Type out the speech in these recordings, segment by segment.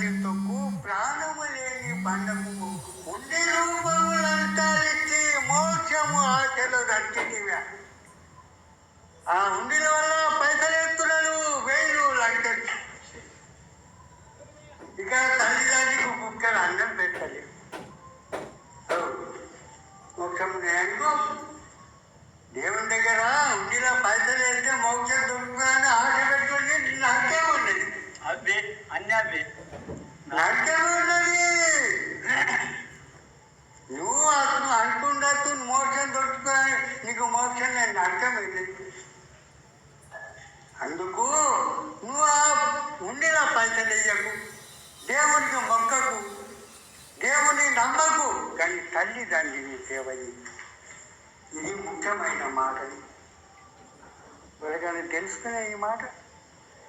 తల్లిదండ్రి ప్రాణము లేని బండకు ఉండి రూపములంతరించి మోక్షము ఆశలు రచ్చితివా ఆ ఉండిన వల్ల పైసలు ఎత్తున్నారు వేలు లక్షలు ఇక తల్లిదండ్రికి కుక్కలు అన్నం పెట్టలేదు మోక్షం నేను దేవుని దగ్గర ఉండిలో పైసలు వేస్తే మోక్షం దొరుకుతుందని ఆశ పెట్టుకుని నాకే ఉన్నది అవి అన్నీ అవి నాకే ఉన్నది నువ్వు అసలు అనుకున్నట్టు మోక్షం దొరుకుతుందని నీకు మోక్షం నేను నరకమైంది అందుకు నువ్వు ఆ ఉండిన పైసలు దేవునికి మొక్కకు దేవుని నమ్మకు. కానీ తల్లిదండ్రిని సేవ ఇది ముఖ్యమైన మాట ఎవరికైనా తెలుసుకునే ఈ మాట?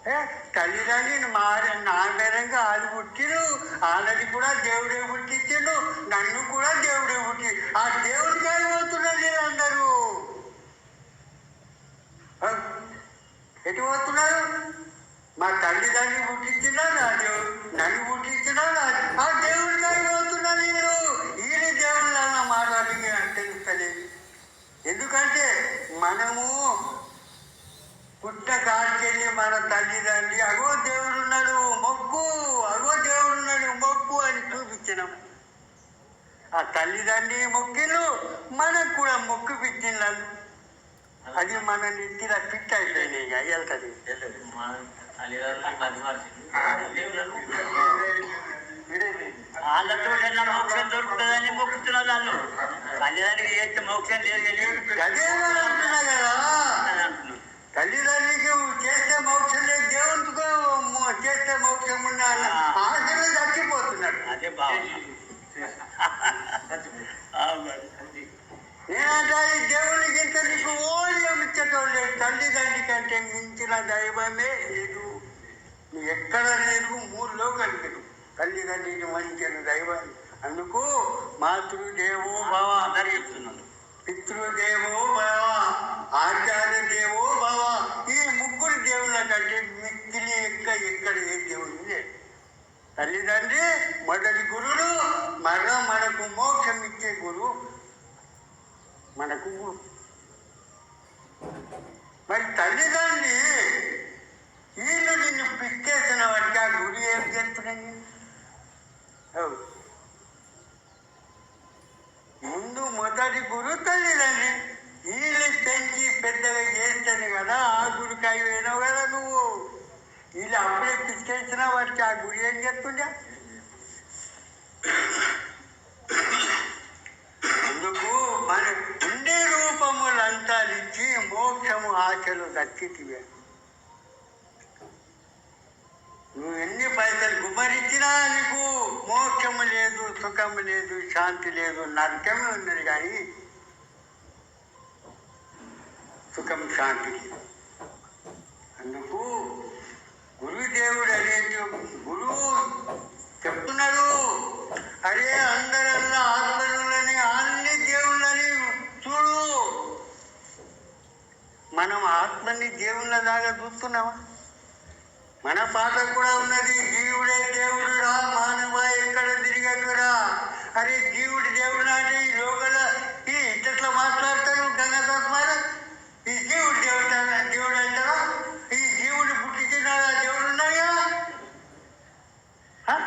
ఏ తల్లిదండ్రిని మారి నా ఆది వాళ్ళు ఆనది కూడా దేవుడే పుట్టించిండు నన్ను కూడా దేవుడే పుట్టి ఆ దేవుడికి అయిపోతున్నది అందరూ ఆ, ఎటు పోతున్నారు? మా తల్లిదండ్రి పుట్టించినా నా దేవుడు నన్ను పుట్టించినా నా ఆ దేవుడికి అయిపోతున్నారు వీళ్ళు వీళ్ళ దేవుళ్ళు అన్న మాట అంటే తెలుస్తలేదు ఎందుకంటే మనము పుట్ట కాడికెళ్ళి మన తల్లిదండ్రి అగో దేవుడు ఉన్నాడు మొక్కు. అగో దేవుడు ఉన్నాడు మొక్కు అని చూపించినాం. ఆ తల్లిదండ్రి మొక్కిళ్ళు మనకు కూడా మొక్కు పిచ్చినారు అది మన నెత్తిన ఫిట్ అయిపోయినాయి ఇక వెళ్తుంది వాళ్ళతో మోక్షం దొరుకుతుందని మొక్కుతున్నారు వాళ్ళు. తల్లిదండ్రికి చేస్తే మోక్షం లేదు కానీ తల్లిదండ్రికి చేస్తే మోక్షం లేదు దేవునికి చేస్తే మోక్షం ఉన్న ఆశలు చచ్చిపోతున్నాడు అదే మరి. నేనంటే దేవుని గింత నీకు ఓడియం ఇచ్చేటోళ్ళు లేదు తల్లిదండ్రి కంటే మించిన దైవమే లేదు నువ్వు ఎక్కడ లేదు మూడు కలిగదు. తల్లిదండ్రికి మంచిన దైవం. అందుకు మాతృదేవో భవ అందరూ చెప్తున్నాను పితృదేవో భవ ఆచార్య దేవో భవ. ఈ ముగ్గురు దేవుళ్ళ కంటే మిక్కిలి ఎక్క ఎక్కడ ఏ దేవుడు లేదు తల్లిదండ్రి మొదటి గురుడు మర మనకు మోక్షం ఇచ్చే గురువు మనకు. మరి తల్లిదండ్రి వీళ్ళు నిన్ను పిక్కేసిన వాడికి? ఆ గురి ఏం చెప్తున్నాయి ముందు మొదటి గురు తల్లిదండ్రి. వీళ్ళు పెంచి పెద్దగా చేస్తాను కదా ఆ గురికాయ వేయనావు కదా నువ్వు. వీళ్ళు అప్పుడే పిచ్చేసిన వాడికి? ఆ గురి ఏం చెప్తుండే అందుకు మన ఉండే రూపములంతా ఇచ్చి మోక్షము ఆశలు దక్కితివే నువ్వు ఎన్ని పైసలు గుమ్మరించినా నీకు మోక్షము లేదు సుఖము లేదు శాంతి లేదు నరకమే ఉన్నది కానీ సుఖం శాంతి లేదు. అందుకు గురుదేవుడు అనేది గురువు మనం దేవుళ్ళ దాకా చూస్తున్నావా? మన పాట కూడా ఉన్నది జీవుడే దేవుడు రా మానవ ఎక్కడ తిరిగకురా అరే జీవుడు దేవుడు అంటే ఈ లోకల ఈ ఇట్లా మాట్లాడతారు గంగధర్మారు ఈ జీవుడు దేవుడు అన్న- దేవుడు అంటారా ఈ జీవుడు పుట్టించిన దేవుడు ఉన్నాయా హ?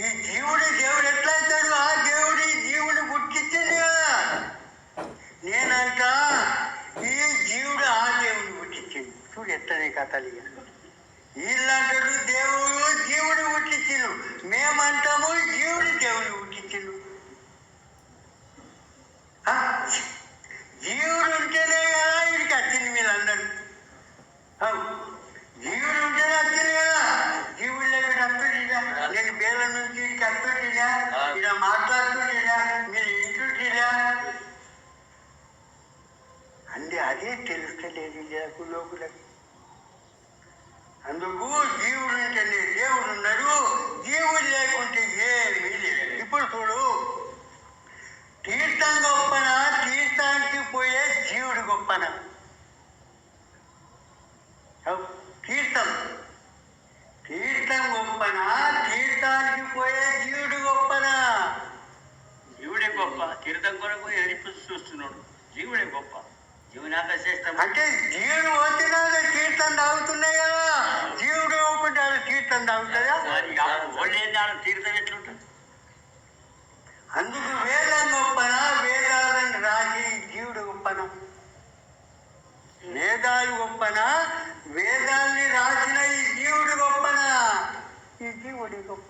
ఈ జీవుడు దేవుడు ఎట్లా ఆ దేవుడు ఈ జీవుడు పుట్టించింది కదా. నేనంట ఈ జీవుడు ఆ దేవుని పుట్టించింది చూడు ఎట్లనే కథలు వీళ్ళంటాడు దేవుడు జీవుడు పుట్టించిండు మేమంటాము జీవుడు దేవుడు పుట్టించిండు ఆ? జీవుడు ఉంటేనే కదా వీడికి వచ్చింది వీళ్ళందరూ ఎందుకు? జీవుడు ఏంటంటే దేవుడు ఉన్నాడు. జీవుడు లేకుంటే ఏమీ లేదు. ఇప్పుడు చూడు. తీర్థం గొప్పన తీర్థానికి పోయే జీవుడు గొప్పన. తీర్థం. తీర్థం గొప్పన తీర్థానికి పోయే జీవుడు గొప్పన. జీవుడే గొప్ప. తీర్థం కొరకు ఎరిపి చూస్తున్నాడు. జీవుడే గొప్ప. అంటే జీవుడు పోతున్నా తీర్థం తాగుతున్నాయి కదా. జీవుడు పోకుండా తీర్థం తాగుతుందా? తీర్థం ఎట్లుంటుంది అందుకు వేదం గొప్పన? వేదాలను రాసి జీవుడు గొప్పన? వేదాలు గొప్పన? వేదాల్ని రాసిన ఈ జీవుడు గొప్పన? ఈ జీవుడి గొప్ప.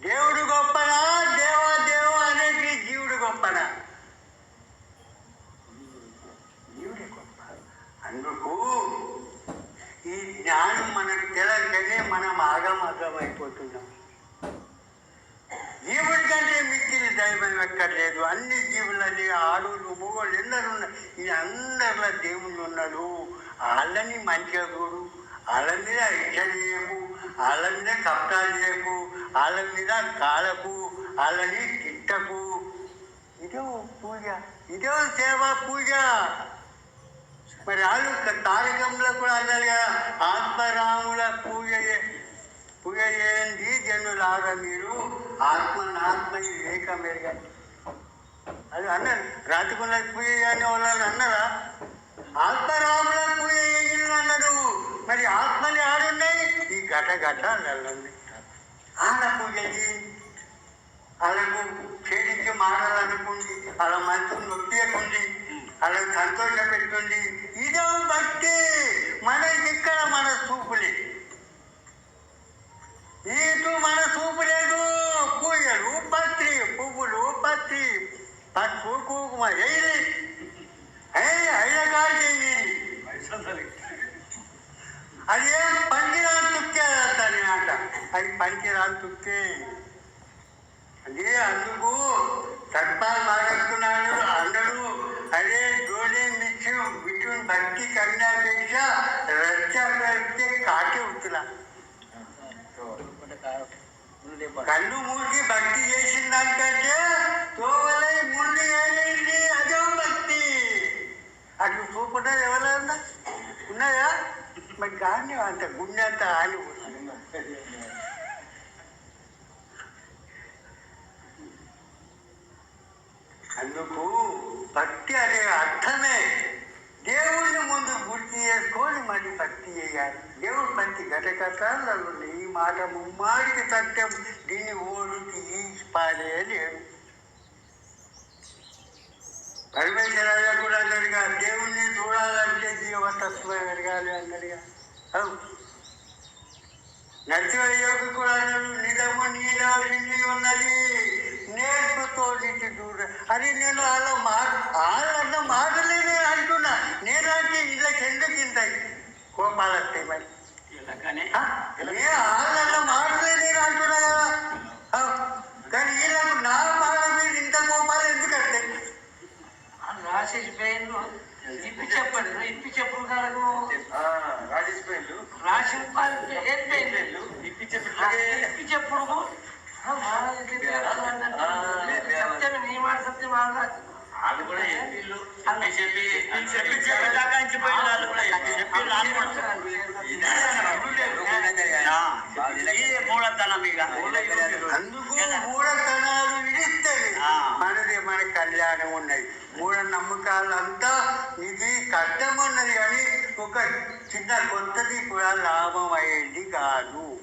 దేవుడు గొప్పనా దేవా దేవ అనేది జీవుడు గొప్పన జీవుడి గొప్ప అందుకు ఈ జ్ఞానం మనకు తెలకనే మనం ఆగమగం అయిపోతున్నాం జీవుడి కంటే మిక్కిలి దైవం ఎక్కర్లేదు అన్ని జీవులని ఆడులు మూగోళ్ళు ఎందరు ఉన్నారు. ఈ అందరిలో దేవుళ్ళు ఉన్నాడు వాళ్ళని మంచిగా చూడు. వాళ్ళ మీద ఇచ్చనీయము వాళ్ళ మీద కప్తాలు చేయకు. వాళ్ళ మీద కాలకు వాళ్ళని తిట్టకు. ఇదే పూజ. ఇదో సేవ పూజ. మరి వాళ్ళు తారకంలో కూడా అన్నారు కదా ఆత్మరాముల పూజ పూజ చేయండి జనులాగా మీరు. ఆత్మ నాత్మ ఏకమెరగండి అది అన్నారు రాతికున్న పూజ చేయని వాళ్ళు అన్నారా? ఆత్మరాములకు పూజ చేయండి అన్నారు మరి ఆత్మని ఆడున్నాయి? ఈ గట గట అన్నారు ఆడ పూజ వాళ్ళకు చేతికి మారాలనుకుంది. వాళ్ళ మనసు నొప్పియకుంది. వాళ్ళకి సంతోష పెట్టుకుంది ఇదో భక్తి. మనకి ఇక్కడ కుంకుమ వేయి అయ్యగారు చేయండి అది ఏం పంచిరాలు తుక్కే అంటాను అంట అది పంచిరాలు తుక్కే. అదే అందుకు సర్పాలు మాట్లాడుతున్నాడు అందరూ అదే జోడి మిచ్చు బిట్వీన్ భక్తి కన్యాపేక్ష రచ్చ పెడితే కాకి అవుతున్నా కళ్ళు మూసి భక్తి చేసిన దానికంటే తోవలై ముందు ఏమైంది అదే భక్తి అటు చూపున్నది ఎవరైనా ఉన్నాయా? మరి కానీ అంత గుండె అంత ఆని అందుకు భక్తి అనే అర్థమే. దేవుణ్ణి ముందు గుర్తు చేసుకొని మరి భక్తి చేయాలి. దేవుడు భక్తి ఘటకథలు ఈ మాట ముమ్మాడికి సత్యం. దీన్ని ఓడు తీసి పాలే లేడు పరమేశ్వర చూడాలంటే జీవతత్వం ఎరగాలి అన్నాడుగా అవును యోగి కూడా నిజము నీలో నిండి ఉన్నది నేర్పుతో నీటి దూర అది నేను వాళ్ళ మాట వాళ్ళన్న మాటలే నేను అంటున్నా నేనంటే ఎందుకు ఇంత కోపాలు వస్తాయి మరి ఇలాగనే వాళ్ళన్న మాటలే నేను అంటున్నా కదా కానీ వీళ్ళకు నా మాట మీద ఇంత కోపాలు ఎందుకు వస్తాయి రాసేసి పేర్లు ఇప్పి చెప్పండి ఇప్పి చెప్పుడు కనుక రాజేష్ పేర్లు రాసిన ఏం పేర్లు ఇప్పించే ఇప్పి చెప్పుడు సత్యం నీ మాట సత్యం ఆగాలి వాళ్ళు కూడా చెప్పి చెప్పి వాళ్ళు చెప్పి ఇదే మూఢతనం ఇక అందుకు మూఢతనాలు విడిస్తేవి ఆ. మనది మన కళ్యాణం ఉన్నది. మూఢ నమ్మకాలంతా ఇది కష్టం ఉన్నది కానీ ఒక చిన్న కొత్తది కూడా లాభం అయ్యేది కాదు.